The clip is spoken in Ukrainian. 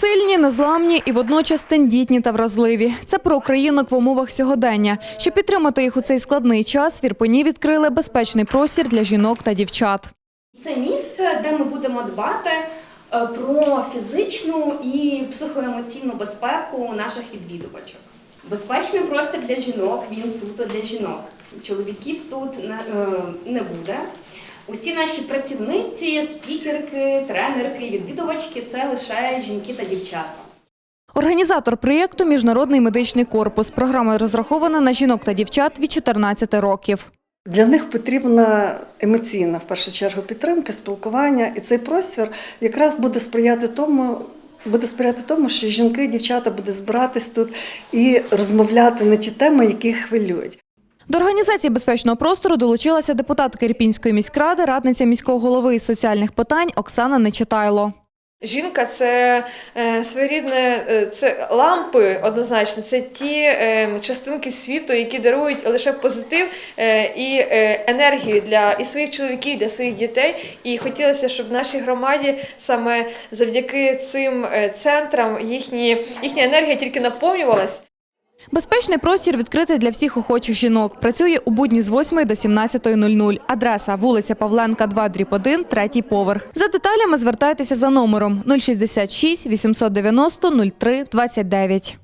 Сильні, незламні і водночас тендітні та вразливі. Це про українок в умовах сьогодення. Щоб підтримати їх у цей складний час, в Ірпені відкрили безпечний простір для жінок та дівчат. Це місце, де ми будемо дбати е, про фізичну і психоемоційну безпеку наших відвідувачок. Безпечний простір для жінок, він суто для жінок. Чоловіків тут е, не буде. Усі наші працівниці, спікерки, тренерки, відвідувачки це лише жінки та дівчата. Організатор проєкту Міжнародний медичний корпус. Програма розрахована на жінок та дівчат від 14 років. Для них потрібна емоційна в першу чергу підтримка, спілкування, і цей простір якраз буде сприяти тому. Буде сприяти тому, що жінки і дівчата будуть збиратись тут і розмовляти на ті теми, які їх хвилюють. До організації безпечного простору долучилася депутатка Ірпінської міськради, радниця міського голови із соціальних питань Оксана Нечитайло. Жінка це е, своєрідне, е, це лампи однозначно, це ті е, частинки світу, які дарують лише позитив і енергію для і своїх чоловіків, для своїх дітей. І хотілося, щоб в нашій громаді саме завдяки цим центрам їхні, їхня енергія тільки наповнювалась. Безпечний простір відкритий для всіх охочих жінок. Працює у будні з 8 до 17.00. Адреса вулиця Павленка, 2, дріб 1, третій поверх. За деталями звертайтеся за номером 066 890 03 29.